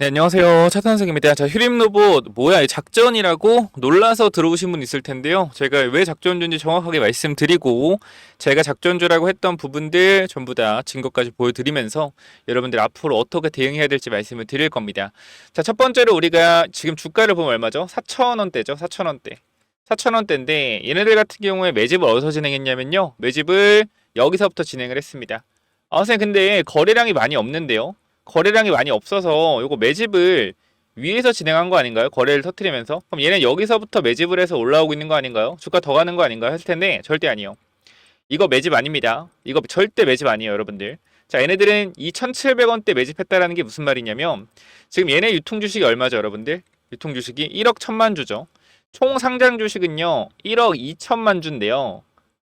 네, 안녕하세요. 차탄석입니다. 자, 휴림 로봇 뭐야, 이 작전이라고 놀라서 들어오신 분 있을 텐데요. 제가 왜 작전주인지 정확하게 말씀드리고 제가 작전주라고 했던 부분들 전부 다 증거까지 보여드리면서 여러분들 앞으로 어떻게 대응해야 될지 말씀을 드릴 겁니다. 자, 첫 번째로 우리가 지금 주가를 보면 얼마죠? 4,000원대죠. 4,000원대. 4,000원대인데 얘네들 같은 경우에 매집을 어디서 진행했냐면요. 매집을 여기서부터 진행을 했습니다. 아, 선생님 근데 거래량이 많이 없는데요. 거래량이 많이 없어서 요거 매집을 위에서 진행한 거 아닌가요? 거래를 터트리면서 그럼 얘는 여기서부터 매집을 해서 올라오고 있는 거 아닌가요? 주가 더 가는 거 아닌가요? 했을 텐데 절대 아니요. 이거 매집 아닙니다. 이거 절대 매집 아니에요, 여러분들. 자, 얘네들은 이 1,700원대 매집했다라는 게 무슨 말이냐면 지금 얘네 유통 주식이 얼마죠, 여러분들? 유통 주식이 1억 1천만 주죠. 총 상장 주식은요, 1억 2천만 주인데요.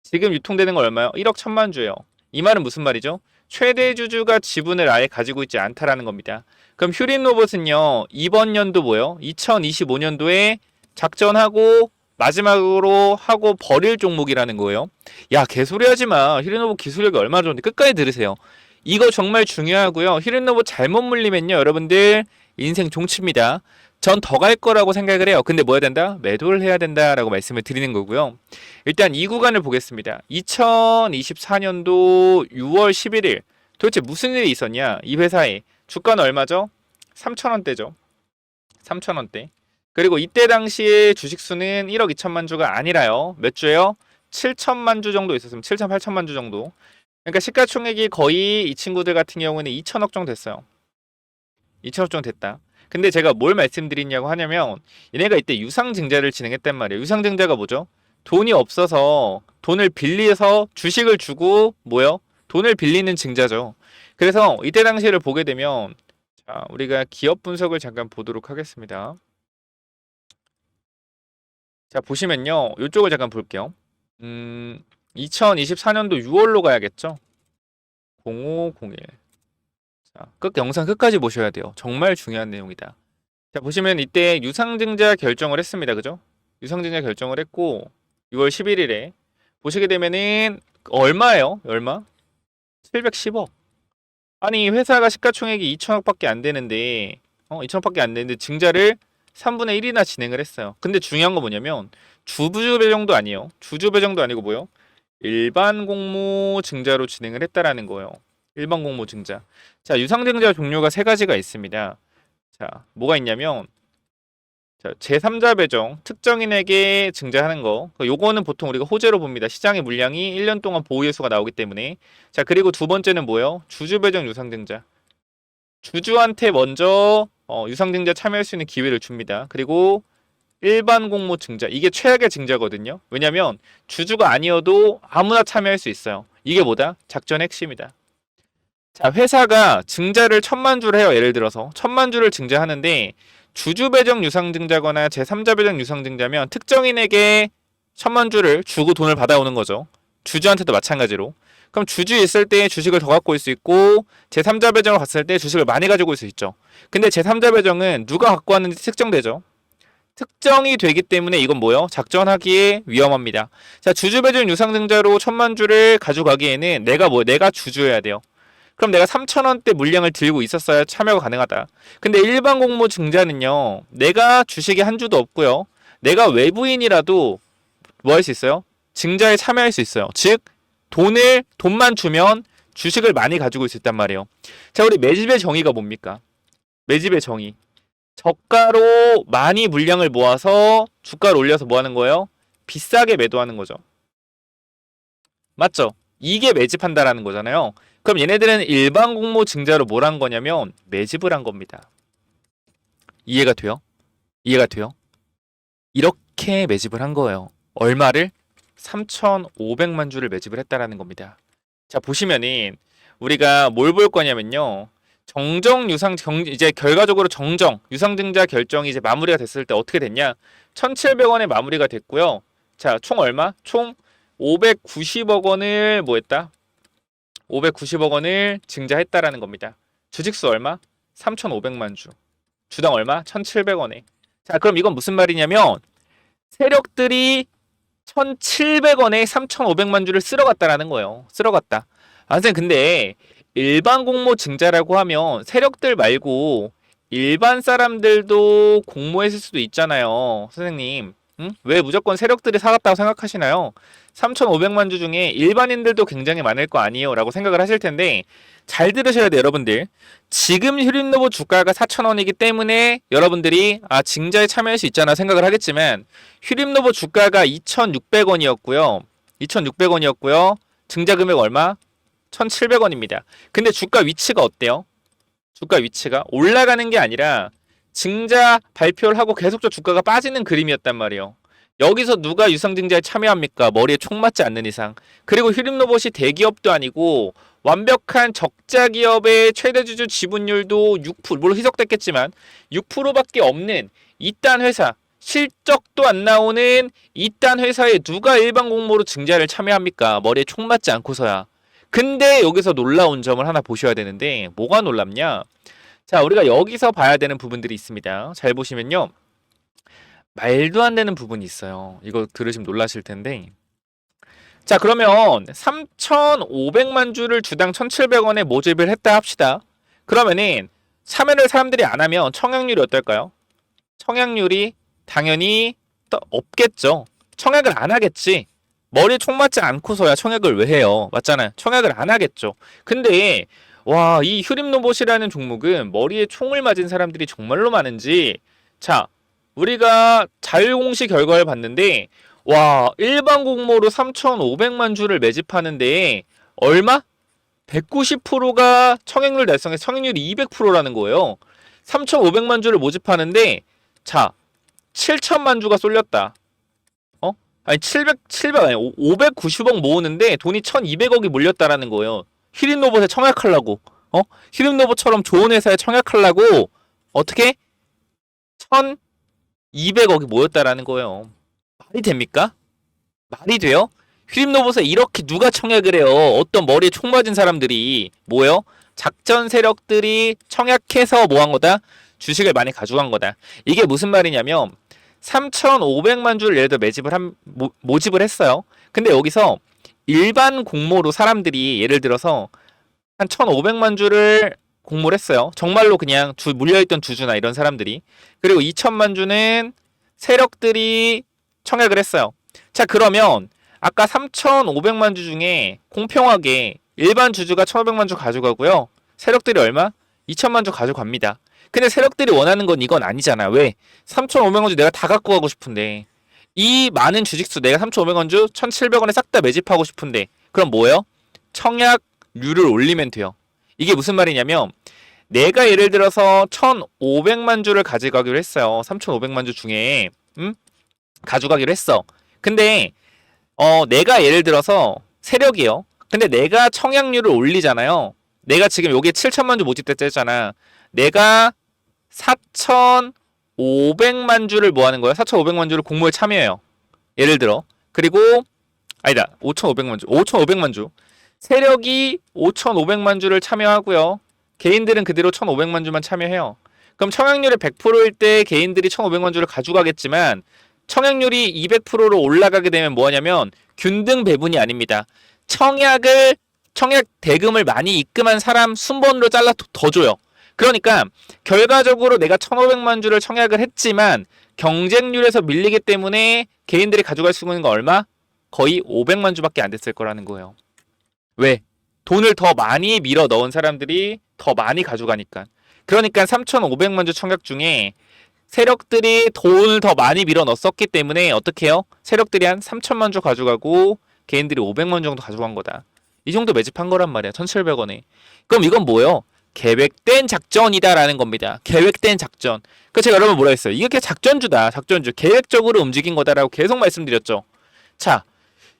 지금 유통되는 거 얼마요? 1억 1천만 주예요. 이 말은 무슨 말이죠? 최대 주주가 지분을 아예 가지고 있지 않다라는 겁니다. 그럼 휴린 로봇은요, 이번 연도 뭐요? 2025년도에 작전하고 마지막으로 하고 버릴 종목이라는 거예요. 야, 개소리 하지 마. 휴린 로봇 기술력이 얼마나 좋은데 끝까지 들으세요. 이거 정말 중요하고요. 휴린 로봇 잘못 물리면요, 여러분들 인생 종칩니다. 전 더 갈 거라고 생각을 해요. 근데 뭐 해야 된다? 매도를 해야 된다라고 말씀을 드리는 거고요. 일단 이 구간을 보겠습니다. 2024년도 6월 11일 도대체 무슨 일이 있었냐? 이 회사에 주가는 얼마죠? 3,000원대죠. 3,000원대. 그리고 이때 당시에 주식 수는 1억 2천만 주가 아니라요. 몇 주예요? 7천만 주 정도 있었으면 7천 8천만 주 정도. 그러니까 시가총액이 거의 이 친구들 같은 경우에는 2천억 정도 됐어요. 2천억 정도 됐다. 근데 제가 뭘 말씀드리냐고 하냐면 얘네가 이때 유상증자를 진행했단 말이에요. 유상증자가 뭐죠? 돈이 없어서 돈을 빌려서 주식을 주고 뭐요? 돈을 빌리는 증자죠. 그래서 이때 당시를 보게 되면 자, 우리가 기업 분석을 잠깐 보도록 하겠습니다. 자, 보시면요. 이쪽을 잠깐 볼게요. 음, 2024년도 6월로 가야겠죠? 0501. 자, 끝 영상 끝까지 보셔야 돼요. 정말 중요한 내용이다. 자, 보시면 이때 유상증자 결정을 했습니다. 그죠? 유상증자 결정을 했고 6월 11일에 보시게 되면은 얼마예요? 얼마? 710억. 아니 회사가 시가총액이 2천억밖에 안 되는데 어 2천억밖에 안 되는데 증자를 3분의 1이나 진행을 했어요. 근데 중요한 건 뭐냐면 주주 배정도 아니에요. 주주 배정도 아니고 뭐요? 일반 공모 증자로 진행을 했다라는 거예요. 일반 공모 증자. 자, 유상증자 종류가 세 가지가 있습니다. 자, 뭐가 있냐면 자, 제3자 배정, 특정인에게 증자하는 거. 그 요거는 보통 우리가 호재로 봅니다. 시장의 물량이 1년 동안 보유 예수가 나오기 때문에. 자, 그리고 두 번째는 뭐예요? 주주 배정 유상증자. 주주한테 먼저 어, 유상증자 참여할 수 있는 기회를 줍니다. 그리고 일반 공모 증자. 이게 최악의 증자거든요. 왜냐면 주주가 아니어도 아무나 참여할 수 있어요. 이게 뭐다? 작전 핵심이다. 자, 회사가 증자를 천만 주를 해요. 예를 들어서 천만 주를 증자하는데 주주 배정 유상 증자거나 제3자 배정 유상 증자면 특정인에게 천만 주를 주고 돈을 받아오는 거죠. 주주한테도 마찬가지로. 그럼 주주 있을 때 주식을 더 갖고 올 수 있고 제3자 배정을 갔을 때 주식을 많이 가지고 올 수 있죠. 근데 제3자 배정은 누가 갖고 왔는지 특정되죠. 특정이 되기 때문에 이건 뭐요? 작전하기에 위험합니다. 자, 주주 배정 유상 증자로 천만 주를 가져가기에는 내가 뭐 내가 주주여야 돼요. 그럼 내가 3천원대 물량을 들고 있었어야 참여가 가능하다. 근데 일반 공모 증자는요, 내가 주식에 한 주도 없고요. 내가 외부인이라도 뭐 할 수 있어요? 증자에 참여할 수 있어요. 즉, 돈을, 돈만 주면 주식을 많이 가지고 있을 단 말이에요. 자, 우리 매집의 정의가 뭡니까? 매집의 정의. 저가로 많이 물량을 모아서 주가를 올려서 뭐 하는 거예요? 비싸게 매도하는 거죠. 맞죠? 이게 매집한다라는 거잖아요. 그럼 얘네들은 일반 공모 증자로 뭘 한 거냐면 매집을 한 겁니다. 이해가 돼요? 이해가 돼요? 이렇게 매집을 한 거예요. 얼마를? 3,500만 주를 매집을 했다라는 겁니다. 자, 보시면은 우리가 뭘 볼 거냐면요. 정정 유상 경 이제 결과적으로 정정 유상증자 결정이 이제 마무리가 됐을 때 어떻게 됐냐? 1,700원에 마무리가 됐고요. 자, 총 얼마? 총 590억 원을 뭐 했다? 590억 원을 증자했다라는 겁니다. 주식수 얼마? 3,500만 주. 주당 얼마? 1,700원에. 자, 그럼 이건 무슨 말이냐면 세력들이 1,700원에 3,500만 주를 쓸어갔다라는 거예요. 쓸어갔다. 아, 선생님 근데 일반 공모 증자라고 하면 세력들 말고 일반 사람들도 공모했을 수도 있잖아요. 선생님. 응? 왜 무조건 세력들이 사갔다고 생각하시나요? 3,500만 주 중에 일반인들도 굉장히 많을 거 아니에요? 라고 생각을 하실 텐데 잘 들으셔야 돼요, 여러분들. 지금 휴림노보 주가가 4,000원이기 때문에 여러분들이 아, 징자에 참여할 수 있잖아 생각을 하겠지만 휴림노보 주가가 2,600원이었고요. 2,600원이었고요. 증자 금액 얼마? 1,700원입니다. 근데 주가 위치가 어때요? 주가 위치가 올라가는 게 아니라 증자 발표를 하고 계속적으로 주가가 빠지는 그림이었단 말이에요. 여기서 누가 유상증자에 참여합니까? 머리에 총 맞지 않는 이상. 그리고 휴림로봇이 대기업도 아니고 완벽한 적자 기업의 최대 주주 지분율도 6% 물론 희석됐겠지만 6%밖에 없는 이딴 회사 실적도 안 나오는 이딴 회사에 누가 일반 공모로 증자를 참여합니까? 머리에 총 맞지 않고서야. 근데 여기서 놀라운 점을 하나 보셔야 되는데 뭐가 놀랍냐? 자, 우리가 여기서 봐야 되는 부분들이 있습니다. 잘 보시면요. 말도 안 되는 부분이 있어요. 이거 들으시면 놀라실 텐데. 자, 그러면 3,500만 주를 주당 1,700원에 모집을 했다 합시다. 그러면은 참여를 사람들이 안 하면 청약률이 어떨까요? 청약률이 당연히 또 없겠죠. 청약을 안 하겠지. 머리에 총 맞지 않고서야 청약을 왜 해요? 맞잖아요. 청약을 안 하겠죠. 근데 와, 이 휴림 로봇이라는 종목은 머리에 총을 맞은 사람들이 정말로 많은지 자, 우리가 자율공시 결과를 봤는데 와, 일반 공모로 3,500만 주를 매집하는데 얼마? 190%가 청약률 달성해 청약률이 200%라는 거예요. 3,500만 주를 모집하는데 자, 7천만 주가 쏠렸다. 어? 아니 700 700 아니 590억 모으는데 돈이 1,200억이 몰렸다라는 거예요. 히린 로봇에 청약하려고. 어? 히린 로봇처럼 좋은 회사에 청약하려고 어떻게 1,200억이 모였다라는 거예요. 말이 됩니까? 말이 돼요? 휴림 로봇에 이렇게 누가 청약을 해요? 어떤 머리에 총 맞은 사람들이 뭐예요? 작전 세력들이 청약해서 뭐 한 거다? 주식을 많이 가져간 거다. 이게 무슨 말이냐면 3,500만 주를 예를 들어 매집을 한 모, 모집을 했어요. 근데 여기서 일반 공모로 사람들이 예를 들어서 한 1,500만 주를 공모를 했어요. 정말로 그냥 주 물려있던 주주나 이런 사람들이 그리고 2천만 주는 세력들이 청약을 했어요. 자 그러면 아까 3,500만 주 중에 공평하게 일반 주주가 1,500만 주 가져가고요. 세력들이 얼마? 2천만 주 가져갑니다. 근데 세력들이 원하는 건 이건 아니잖아. 왜? 3,500원 주 내가 다 갖고 가고 싶은데 이 많은 주식수 내가 3,500원 주 1,700원에 싹 다 매집하고 싶은데 그럼 뭐예요? 청약률을 올리면 돼요. 이게 무슨 말이냐면 내가 예를 들어서 1,500만 주를 가져가기로 했어요. 3,500만 주 중에 음? 가져가기로 했어. 근데 어 내가 예를 들어서 세력이요. 근데 내가 청약률을 올리잖아요. 내가 지금 여기에 7천만 주 모집됐잖아. 내가 4,500만 주를 뭐 하는 거예요? 4,500만 주를 공모에 참여해요. 예를 들어. 그리고 아니다. 5,500만 주. 5,500만 주. 세력이 5,500만 주를 참여하고요. 개인들은 그대로 1,500만 주만 참여해요. 그럼 청약률이 100%일 때 개인들이 1,500만 주를 가져가겠지만 청약률이 200%로 올라가게 되면 뭐하냐면 균등 배분이 아닙니다. 청약을 청약 대금을 많이 입금한 사람 순번으로 잘라 더 줘요. 그러니까 결과적으로 내가 1,500만 주를 청약을 했지만 경쟁률에서 밀리기 때문에 개인들이 가져갈 수 있는 건 얼마? 거의 500만 주밖에 안 됐을 거라는 거예요. 왜? 돈을 더 많이 밀어 넣은 사람들이 더 많이 가져가니까. 그러니까 3,500만 주 청약 중에 세력들이 돈을 더 많이 밀어 넣었기 때문에 어떻게 해요? 세력들이 한 3천만 주 가져가고 개인들이 500만 정도 가져간 거다. 이 정도 매집한 거란 말이야. 1,700원에. 그럼 이건 뭐예요? 계획된 작전이다라는 겁니다. 계획된 작전. 그 제가 여러분 뭐라 했어요? 이게 작전주다. 작전주. 계획적으로 움직인 거다라고 계속 말씀드렸죠. 자,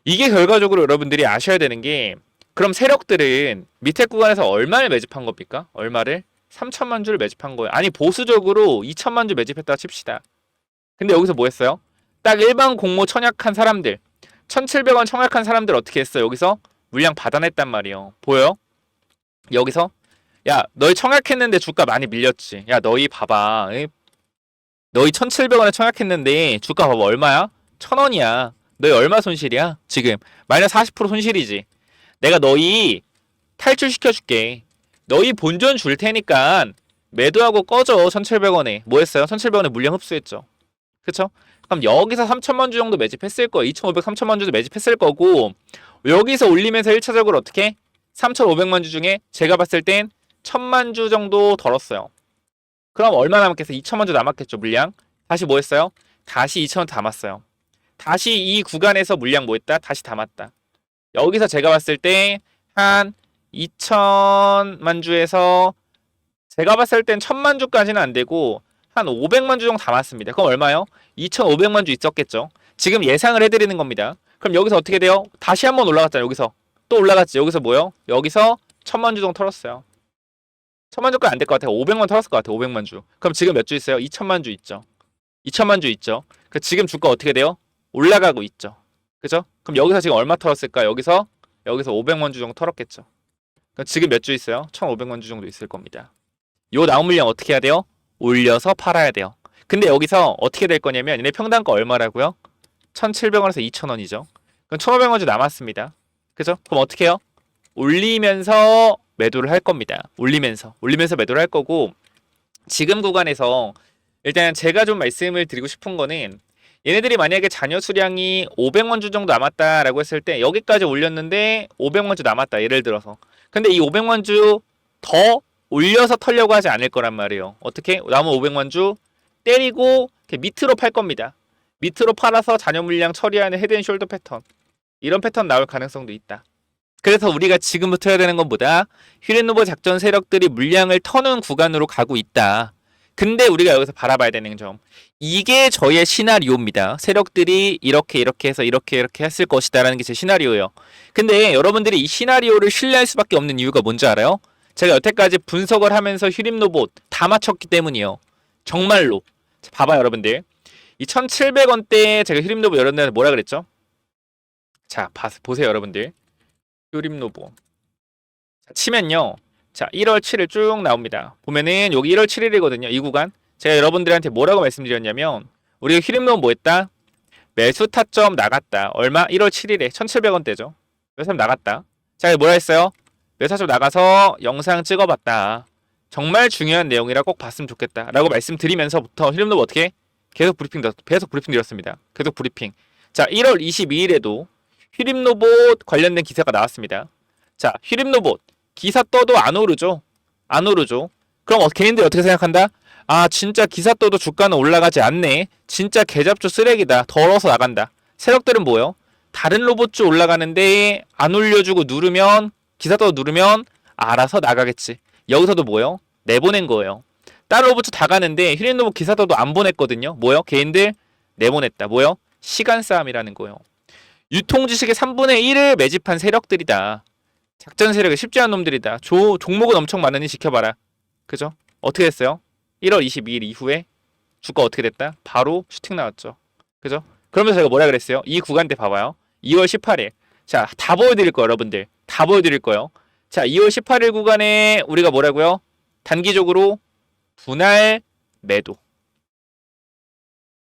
이게 결과적으로 여러분들이 아셔야 되는 게 그럼 세력들은 밑에 구간에서 얼마를 매집한 겁니까? 얼마를? 3천만 주를 매집한 거예요. 아니 보수적으로 2천만 주 매집했다 칩시다. 근데 여기서 뭐 했어요? 딱 일반 공모 청약한 사람들 1,700원 청약한 사람들 어떻게 했어? 여기서 물량 받아냈단 말이에요. 보여요? 여기서 야 너희 청약했는데 주가 많이 밀렸지. 야 너희 봐봐. 에? 너희 1,700원에 청약했는데 주가 봐봐 얼마야? 1,000원이야. 너희 얼마 손실이야? 지금 마이너스 40% 손실이지. 내가 너희 탈출시켜 줄게. 너희 본전 줄 테니까 매도하고 꺼져 1,700원에 뭐 했어요? 1,700원에 물량 흡수했죠. 그쵸? 그럼 여기서 3천만 주 정도 매집했을 거예요. 2,500, 3천만 주도 매집했을 거고 여기서 올리면서 1차적으로 어떻게? 3,500만 주 중에 제가 봤을 땐 1,000만 주 정도 덜었어요. 그럼 얼마 남았겠어? 2천만 주 남았겠죠, 물량. 다시 뭐 했어요? 다시 2천원 담았어요. 다시 이 구간에서 물량 뭐 했다? 다시 담았다. 여기서 제가 봤을 때 한 2천만 주에서 제가 봤을 땐 1000만 주까지는 안 되고 한 500만 주 정도 담았습니다. 그럼 얼마요? 2,500만 주 있었겠죠. 지금 예상을 해드리는 겁니다. 그럼 여기서 어떻게 돼요? 다시 한번 올라갔잖아요. 여기서 또 올라갔지. 여기서 뭐요? 여기서 1000만 주 정도 털었어요. 1000만 주까지 안 될 것 같아요. 500만 털었을 것 같아요. 500만 주. 그럼 지금 몇 주 있어요? 2천만 주 있죠. 2천만 주 있죠. 그 지금 주가 어떻게 돼요? 올라가고 있죠. 그죠? 그럼 여기서 지금 얼마 털었을까? 여기서 여기서 500만 주 정도 털었겠죠. 그럼 지금 몇 주 있어요? 1,500만 주 정도 있을 겁니다. 요 나온 물량 어떻게 해야 돼요? 올려서 팔아야 돼요. 근데 여기서 어떻게 될 거냐면 얘네 평단가 얼마라고요? 1,700원에서 2,000원이죠. 그럼 1,500원 주 남았습니다. 그죠? 그럼 어떻게 해요? 올리면서 매도를 할 겁니다. 올리면서 올리면서 매도를 할 거고 지금 구간에서 일단 제가 좀 말씀을 드리고 싶은 거는 얘네들이 만약에 잔여 수량이 500만 주 정도 남았다라고 했을 때 여기까지 올렸는데 500만 주 남았다. 예를 들어서. 근데 이 500만 주 더 올려서 털려고 하지 않을 거란 말이에요. 어떻게? 남은 500만 주 때리고 밑으로 팔 겁니다. 밑으로 팔아서 잔여 물량 처리하는 헤드앤숄더 패턴. 이런 패턴 나올 가능성도 있다. 그래서 우리가 지금부터 해야 되는 건 뭐다? 휴렌노버 작전 세력들이 물량을 터는 구간으로 가고 있다. 근데 우리가 여기서 바라봐야 되는 점. 이게 저의 시나리오입니다. 세력들이 이렇게 이렇게 해서 이렇게 이렇게 했을 것이다라는 게 제 시나리오예요. 근데 여러분들이 이 시나리오를 신뢰할 수밖에 없는 이유가 뭔지 알아요? 제가 여태까지 분석을 하면서 휴림 로봇 다 맞췄기 때문이에요. 정말로. 자, 봐봐요, 여러분들. 이 1,700원대에 제가 휴림 로봇 여러분들한테 뭐라 그랬죠? 자, 봐, 보세요, 여러분들. 로봇. 자, 치면요. 자, 1월 7일 쭉 나옵니다. 보면은 여기 1월 7일이거든요. 이 구간. 제가 여러분들한테 뭐라고 말씀드렸냐면 우리가 로봇 뭐 했다? 매수 타점 나갔다. 얼마? 1월 7일에 1,700원대죠. 매수 타점 나갔다. 자, 뭐라 했어요? 매사점 나가서 영상 찍어봤다. 정말 중요한 내용이라 꼭 봤으면 좋겠다. 라고 말씀드리면서부터 히림노브 어떻게? 계속 브리핑, 계속 브리핑 드렸습니다. 계속 브리핑. 자, 1월 22일에도 휘림 로봇 관련된 기사가 나왔습니다. 자, 휘림 로봇. 기사 떠도 안 오르죠? 안 오르죠? 그럼 어, 개인들이 어떻게 생각한다? 아, 진짜 기사 떠도 주가는 올라가지 않네. 진짜 개잡조 쓰레기다. 덜어서 나간다. 세력들은 뭐요? 다른 로봇주 올라가는데 안 올려주고 누르면 기사 떠 누르면 알아서 나가겠지. 여기서도 뭐요? 내보낸 거예요. 다른 로봇 다 가는데 휴린 로봇 기사 떠도 안 보냈거든요. 뭐요? 개인들 내보냈다. 뭐요? 시간 싸움이라는 거예요. 유통 지식의 3분의 1을 매집한 세력들이다. 작전 세력이 쉽지 않은 놈들이다. 조, 종목은 엄청 많으니 지켜봐라. 그죠? 어떻게 됐어요? 1월 22일 이후에 주가 어떻게 됐다? 바로 슈팅 나왔죠. 그죠? 그러면서 제가 뭐라 그랬어요? 이 구간대 봐봐요. 2월 18일. 자, 다 보여드릴 거예요, 여러분들. 다 보여드릴 거예요. 자, 2월 18일 구간에 우리가 뭐라고요? 단기적으로 분할 매도.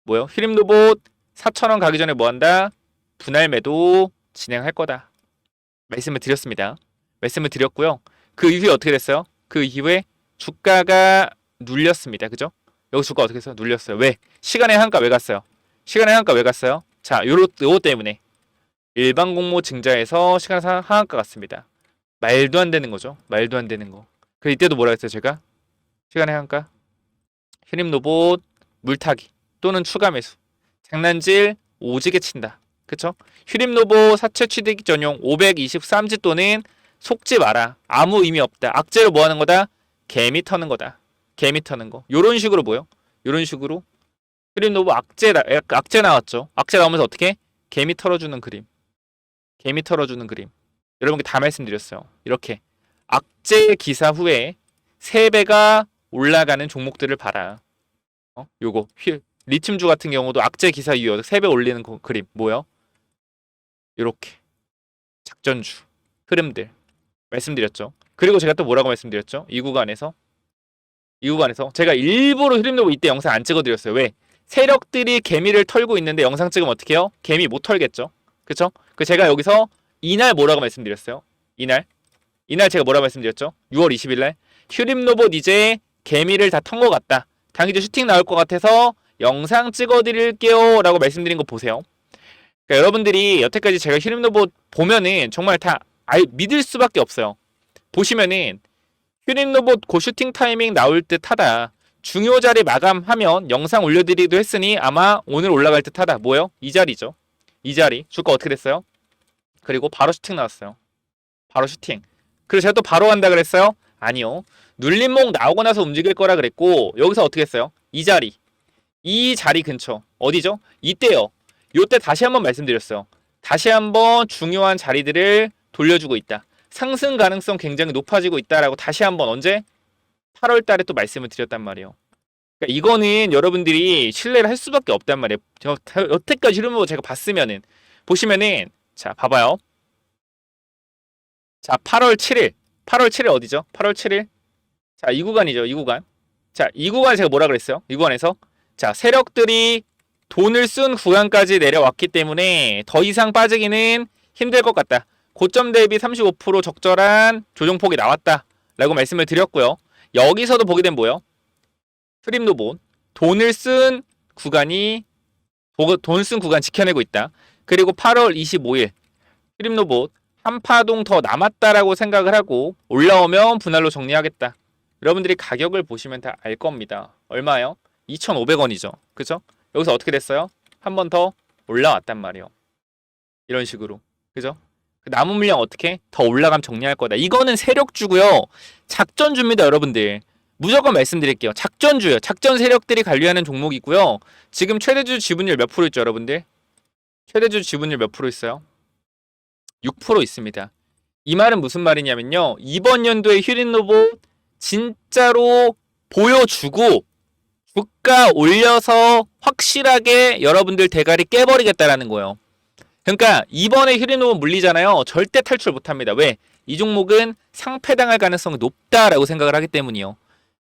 뭐요? 휴림 로봇 4,000원 가기 전에 뭐 한다? 분할 매도 진행할 거다. 말씀을 드렸습니다. 말씀을 드렸고요. 그 이후에 어떻게 됐어요? 그 이후에 주가가 눌렸습니다. 그죠? 여기 주가 어떻게 했어요? 눌렸어요. 왜? 시간의 한가 왜 갔어요? 시간의 한가 왜 갔어요? 자, 요로 요거 때문에 일반 공모 증자에서 시간 상 하한가 갔습니다. 말도 안 되는 거죠. 말도 안 되는 거. 그 이때도 뭐라 했어요, 제가? 시간의 한가? 휴림 로봇 물타기 또는 추가 매수. 장난질 오지게 친다. 그쵸? 휴림 로봇 사채 취득 전용 523지 또는 속지 마라. 아무 의미 없다. 악재로 뭐 하는 거다? 개미 터는 거다. 개미 터는 거. 요런 식으로 뭐요? 요런 식으로 휴림 로봇 악재 나- 악재 나왔죠. 악재 나오면서 어떻게? 개미 털어주는 그림. 개미 털어주는 그림. 여러분께 다 말씀드렸어요. 이렇게 악재 기사 후에 세 배가 올라가는 종목들을 봐라. 어? 요거 휘, 리튬주 같은 경우도 악재 기사 이후 세배 올리는 거, 그림 뭐요? 요렇게 작전주 흐름들 말씀드렸죠. 그리고 제가 또 뭐라고 말씀드렸죠? 이 구간에서 이 구간에서 제가 일부러 흐름 놓고 이때 영상 안 찍어드렸어요. 왜? 세력들이 개미를 털고 있는데 영상 찍으면 어떻게 해요? 개미 못 털겠죠. 그쵸? 그 제가 여기서 이날 뭐라고 말씀드렸어요? 이날 이날 제가 뭐라고 말씀드렸죠? 6월 20일 날 휴림 로봇 이제 개미를 다 턴 것 같다. 당기죠 슈팅 나올 것 같아서 영상 찍어드릴게요. 라고 말씀드린 거 보세요. 그러니까 여러분들이 여태까지 제가 휴림로봇 보면은 정말 다 알, 믿을 수밖에 없어요. 보시면은 휴림 로봇 고 슈팅 타이밍 나올 듯 하다. 중요 자리 마감하면 영상 올려드리기도 했으니 아마 오늘 올라갈 듯 하다. 뭐요? 이 자리죠. 이 자리. 주가 어떻게 됐어요? 그리고 바로 슈팅 나왔어요. 바로 슈팅. 그래서 제가 또 바로 간다 그랬어요? 아니요. 눌림목 나오고 나서 움직일 거라 그랬고 여기서 어떻게 했어요? 이 자리. 이 자리 근처. 어디죠? 이때요. 요때 다시 한번 말씀드렸어요. 다시 한번 중요한 자리들을 돌려주고 있다. 상승 가능성 굉장히 높아지고 있다라고 다시 한번 언제? 8월 달에 또 말씀을 드렸단 말이에요. 그러니까 이거는 여러분들이 신뢰를 할 수밖에 없단 말이에요. 저 여태까지 거 제가 봤으면은 보시면은 자 봐봐요. 자 8월 7일 8월 7일 어디죠? 8월 7일 자 이 구간이죠 이 구간 자 이 구간 제가 뭐라 그랬어요? 이 구간에서 자 세력들이 돈을 쓴 구간까지 내려왔기 때문에 더 이상 빠지기는 힘들 것 같다. 고점 대비 35% 적절한 조정폭이 나왔다. 라고 말씀을 드렸고요. 여기서도 보게 된 뭐예요? 트림노본 돈을 쓴 구간이 돈 쓴 구간 지켜내고 있다. 그리고 8월 25일 트림노봇 한 파동 더 남았다라고 생각을 하고 올라오면 분할로 정리하겠다. 여러분들이 가격을 보시면 다 알 겁니다. 얼마요? 2,500원이죠. 그죠? 여기서 어떻게 됐어요? 한 번 더 올라왔단 말이에요. 이런 식으로. 그죠? 그 남은 물량 어떻게? 더 올라가면 정리할 거다. 이거는 세력주고요. 작전주입니다, 여러분들. 무조건 말씀드릴게요. 작전주요. 작전 세력들이 관리하는 종목이고요. 지금 최대주 지분율 몇 프로 있죠, 여러분들? 최대주 지분율 몇 프로 있어요? 6% 있습니다. 이 말은 무슨 말이냐면요. 이번 연도에 휴린로봇 진짜로 보여주고 주가 올려서 확실하게 여러분들 대가리 깨버리겠다라는 거예요. 그러니까 이번에 휴린로봇 물리잖아요. 절대 탈출 못합니다. 왜? 이 종목은 상패당할 가능성이 높다라고 생각을 하기 때문이요.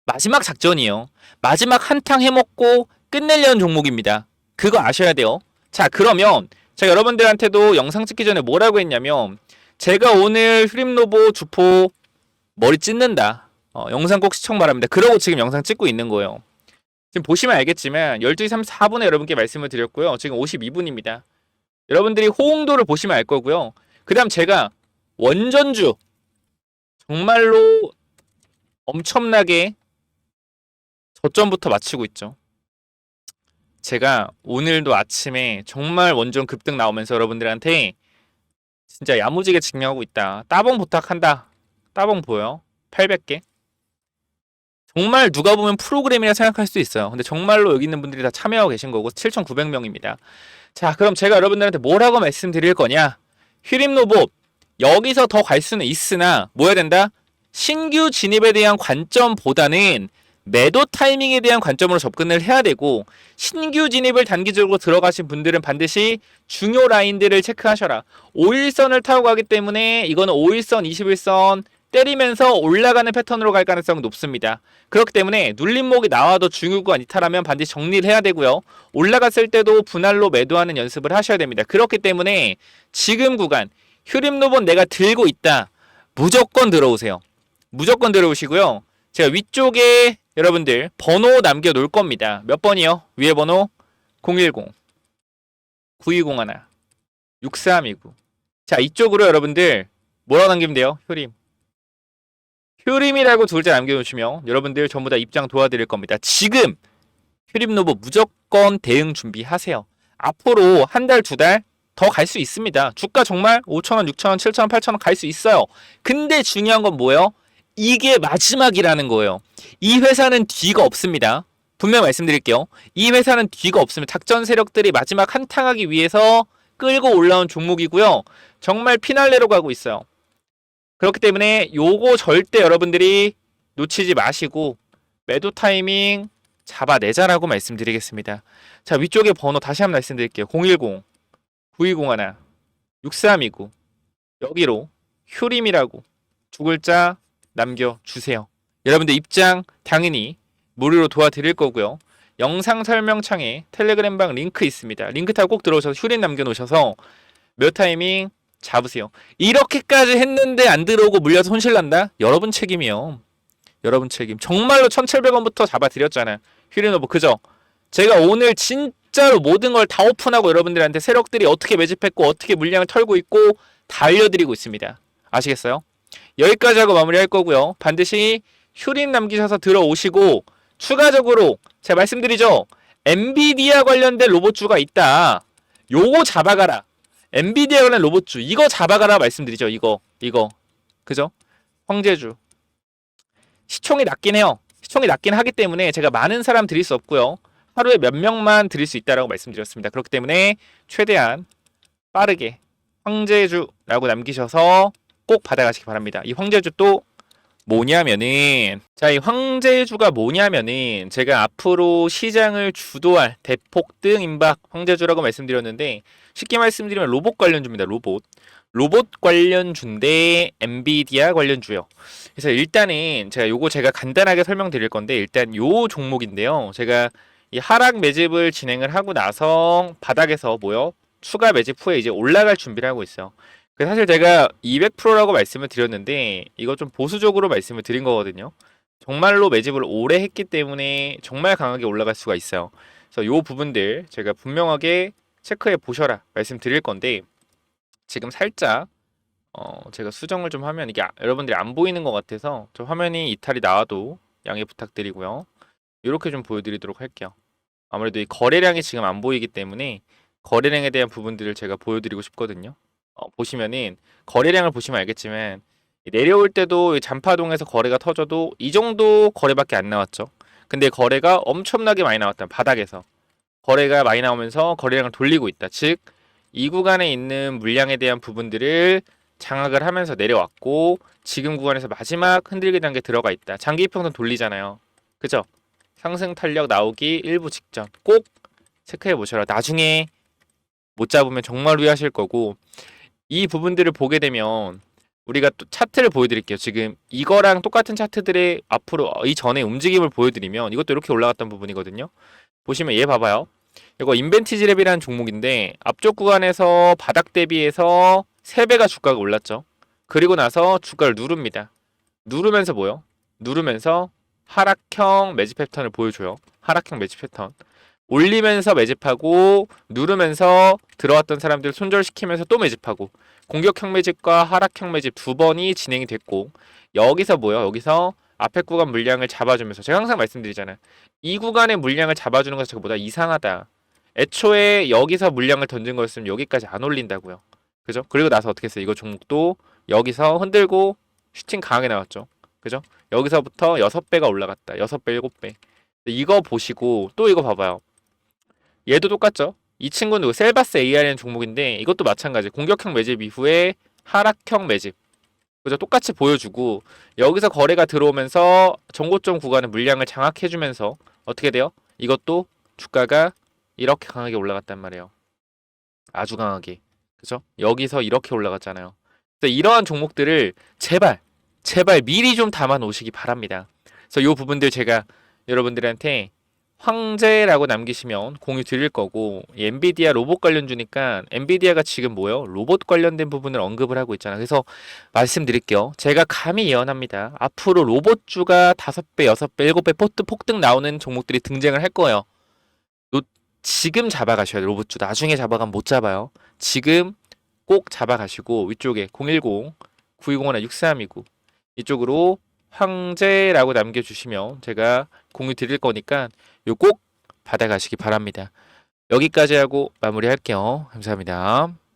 마지막 작전이요. 마지막 한탕 해먹고 끝내려는 종목입니다. 그거 아셔야 돼요. 자, 그러면 제가 여러분들한테도 영상 찍기 전에 뭐라고 했냐면 제가 오늘 휴림로보 주포 머리 찢는다. 어, 영상 꼭 시청 바랍니다. 그러고 지금 영상 찍고 있는 거예요. 지금 보시면 알겠지만 12시 34분에 여러분께 말씀을 드렸고요. 지금 52분입니다. 여러분들이 호응도를 보시면 알 거고요. 그 다음 제가 원전주 정말로 엄청나게 저점부터 마치고 있죠. 제가 오늘도 아침에 정말 원전 급등 나오면서 여러분들한테 진짜 야무지게 증명하고 있다. 따봉 부탁한다. 따봉 보여? 800개? 정말 누가 보면 프로그램이라 생각할 수 있어요. 근데 정말로 여기 있는 분들이 다 참여하고 계신 거고 7,900명입니다. 자, 그럼 제가 여러분들한테 뭐라고 말씀드릴 거냐? 휴림로봇 여기서 더 갈 수는 있으나 뭐 해야 된다? 신규 진입에 대한 관점보다는 매도 타이밍에 대한 관점으로 접근을 해야 되고 신규 진입을 단기적으로 들어가신 분들은 반드시 중요 라인들을 체크하셔라. 5일선을 타고 가기 때문에 이거는 5일선, 21선 때리면서 올라가는 패턴으로 갈 가능성이 높습니다. 그렇기 때문에 눌림목이 나와도 중요구간 이탈하면 반드시 정리를 해야 되고요. 올라갔을 때도 분할로 매도하는 연습을 하셔야 됩니다. 그렇기 때문에 지금 구간 휴림로본 내가 들고 있다. 무조건 들어오세요. 무조건 들어오시고요. 제가 위쪽에 여러분들 번호 남겨 놓을 겁니다. 몇 번이요? 위에 번호 010 9201 6329. 자, 이쪽으로 여러분들 뭐라고 남기면 돼요? 효림. 효림이라고 둘째 남겨 놓으시면 여러분들 전부 다 입장 도와드릴 겁니다. 지금 효림 노브 무조건 대응 준비하세요. 앞으로 한 달, 두 달 더 갈 수 있습니다. 주가 정말 5천원, 6천원, 7천원, 8천원 갈 수 있어요. 근데 중요한 건 뭐예요? 이게 마지막이라는 거예요. 이 회사는 뒤가 없습니다. 분명 말씀드릴게요. 이 회사는 뒤가 없습니다. 작전 세력들이 마지막 한탕하기 위해서 끌고 올라온 종목이고요. 정말 피날레로 가고 있어요. 그렇기 때문에 요거 절대 여러분들이 놓치지 마시고 매도 타이밍 잡아내자라고 말씀드리겠습니다. 자 위쪽에 번호 다시 한번 말씀드릴게요. 010 9201 6329 여기로 휴림이라고 두 글자 남겨주세요. 여러분들 입장 당연히 무료로 도와드릴 거고요. 영상 설명창에 텔레그램방 링크 있습니다. 링크 타고 꼭 들어오셔서 휴림 남겨놓으셔서 몇 타이밍 잡으세요. 이렇게까지 했는데 안 들어오고 물려서 손실 난다? 여러분 책임이요. 여러분 책임. 정말로 1,700원부터 잡아드렸잖아요. 휴리노브 그죠? 제가 오늘 진짜로 모든 걸 다 오픈하고 여러분들한테 세력들이 어떻게 매집했고 어떻게 물량을 털고 있고 다 알려드리고 있습니다. 아시겠어요? 여기까지 하고 마무리할 거고요. 반드시 휴림 남기셔서 들어오시고 추가적으로 제가 말씀드리죠. 엔비디아 관련된 로봇주가 있다. 요거 잡아가라. 엔비디아 관련 로봇주 이거 잡아가라 말씀드리죠. 이거 이거 그죠? 황제주 시총이 낮긴 해요. 시총이 낮긴 하기 때문에 제가 많은 사람 드릴 수 없고요. 하루에 몇 명만 드릴 수 있다라고 말씀드렸습니다. 그렇기 때문에 최대한 빠르게 황제주라고 남기셔서 꼭 받아가시기 바랍니다. 이 황제주 또 뭐냐면은 자 이 황제주가 뭐냐면은 제가 앞으로 시장을 주도할 대폭등 임박 황제주라고 말씀드렸는데 쉽게 말씀드리면 로봇 관련주입니다. 로봇 로봇 관련주인데 엔비디아 관련주요. 그래서 일단은 제가 요거 제가 간단하게 설명드릴 건데 일단 요 종목인데요. 제가 이 하락 매집을 진행을 하고 나서 바닥에서 뭐요? 추가 매집 후에 이제 올라갈 준비를 하고 있어요. 그 사실 제가 200%라고 말씀을 드렸는데 이거 좀 보수적으로 말씀을 드린 거거든요. 정말로 매집을 오래 했기 때문에 정말 강하게 올라갈 수가 있어요. 그래서 요 부분들 제가 분명하게 체크해 보셔라 말씀드릴 건데 지금 살짝 어 제가 수정을 좀 하면 이게 아- 여러분들이 안 보이는 것 같아서 저 화면이 이탈이 나와도 양해 부탁드리고요. 이렇게 좀 보여드리도록 할게요. 아무래도 이 거래량이 지금 안 보이기 때문에 거래량에 대한 부분들을 제가 보여드리고 싶거든요. 어, 보시면은 거래량을 보시면 알겠지만 이 내려올 때도 이 잔파동에서 거래가 터져도 이 정도 거래밖에 안 나왔죠. 근데 거래가 엄청나게 많이 나왔다. 바닥에서 거래가 많이 나오면서 거래량을 돌리고 있다. 즉 이 구간에 있는 물량에 대한 부분들을 장악을 하면서 내려왔고 지금 구간에서 마지막 흔들기 단계 들어가 있다. 장기 이평선 돌리잖아요. 그죠? 상승 탄력 나오기 일부 직전 꼭 체크해 보셔라. 나중에 못 잡으면 정말 후회하실 거고 이 부분들을 보게 되면 우리가 또 차트를 보여드릴게요. 지금 이거랑 똑같은 차트들의 앞으로 이 전에 움직임을 보여드리면 이것도 이렇게 올라갔던 부분이거든요. 보시면 얘 봐봐요. 이거 인벤티지랩이라는 종목인데 앞쪽 구간에서 바닥 대비해서 3배가 주가가 올랐죠. 그리고 나서 주가를 누릅니다. 누르면서 뭐요? 누르면서 하락형 매집 패턴을 보여줘요. 하락형 매집 패턴. 올리면서 매집하고 누르면서 들어왔던 사람들 손절시키면서 또 매집하고 공격형 매집과 하락형 매집 두 번이 진행이 됐고 여기서 뭐요? 여기서 앞에 구간 물량을 잡아주면서 제가 항상 말씀드리잖아요. 이 구간의 물량을 잡아주는 것이 저보다 이상하다. 애초에 여기서 물량을 던진 거였으면 여기까지 안 올린다고요. 그죠? 그리고 나서 어떻게 했어요? 이거 종목도 여기서 흔들고 슈팅 강하게 나왔죠. 그죠? 여기서부터 6배가 올라갔다. 6배, 7배. 이거 보시고 또 이거 봐봐요. 얘도 똑같죠? 이 친구는 셀바스 AR이라는 종목인데 이것도 마찬가지. 공격형 매집 이후에 하락형 매집. 그죠? 똑같이 보여주고 여기서 거래가 들어오면서 정고점 구간의 물량을 장악해주면서 어떻게 돼요? 이것도 주가가 이렇게 강하게 올라갔단 말이에요. 아주 강하게. 그죠? 여기서 이렇게 올라갔잖아요. 그래서 이러한 종목들을 제발, 제발 미리 좀 담아 놓으시기 바랍니다. 그래서 이 부분들 제가 여러분들한테 황제라고 남기시면 공유 드릴 거고 이 엔비디아 로봇 관련 주니까 엔비디아가 지금 뭐요? 로봇 관련된 부분을 언급을 하고 있잖아. 그래서 말씀드릴게요. 제가 감히 예언합니다. 앞으로 로봇주가 5배, 6배, 7배 포트 폭등 나오는 종목들이 등장을 할 거예요. 요- 지금 잡아가셔야 돼요. 로봇주. 나중에 잡아가면 못 잡아요. 지금 꼭 잡아가시고 위쪽에 010 9201 6329 이쪽으로 황제라고 남겨주시면 제가 공유 드릴 거니까 요 꼭 받아가시기 바랍니다. 여기까지 하고 마무리할게요. 감사합니다.